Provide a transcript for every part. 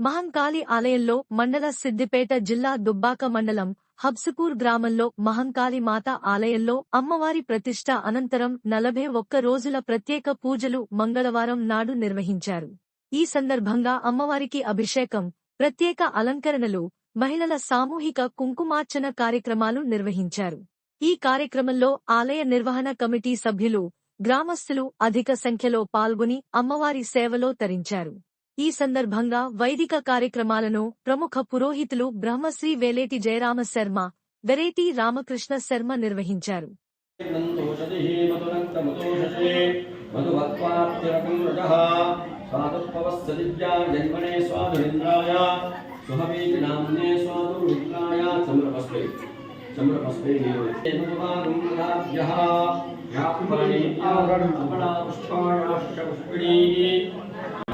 మహంకాళి ఆలయంలో మండల సిద్దిపేట జిల్లా దుబ్బాక మండలం హబ్సుపూర్ గ్రామంలో మహంకాళి మాత ఆలయంలో అమ్మవారి ప్రతిష్ట అనంతరం నలభై ఒక్క రోజుల ప్రత్యేక పూజలు మంగళవారం నాడు నిర్వహించారు. ఈ సందర్భంగా అమ్మవారికి అభిషేకం ప్రత్యేక అలంకరణలు మహిళల సామూహిక కుంకుమార్చన కార్యక్రమాలు నిర్వహించారు. ఈ కార్యక్రమంలో ఆలయ నిర్వహణ కమిటీ సభ్యులు గ్రామస్తులు అధిక సంఖ్యలో పాల్గొని అమ్మవారి సేవలో తరించారు. ఈ సందర్భంగా వైదిక కార్యక్రమాలను ప్రముఖ పురోహితులు బ్రహ్మశ్రీ వేలేటి జయరామ శర్మ వెరైటీ రామకృష్ణ శర్మ నిర్వహించారు.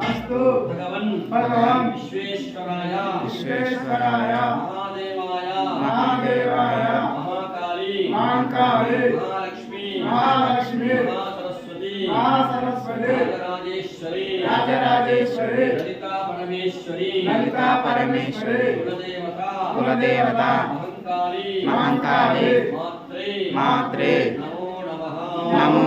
అస్తు భగవన్ భగవన్ విశ్వేశ్వరాయ విశ్వేశ్వరాయ మహాదేవాయ మహాదేవాయ మహాకాళీ మహాకాళీ మహాలక్ష్మి మహాలక్ష్మి మహాసరస్వతి మహాసరస్వతి రాజరాజేశ్వరి రాజరాజేశ్వరి లలితా పరమేశ్వరి లలితా పరమేశ్వరి కులదేవత కులదేవత మహంకాళి మహంకాళి మాత్రే మాత్రే నమో నమః నమో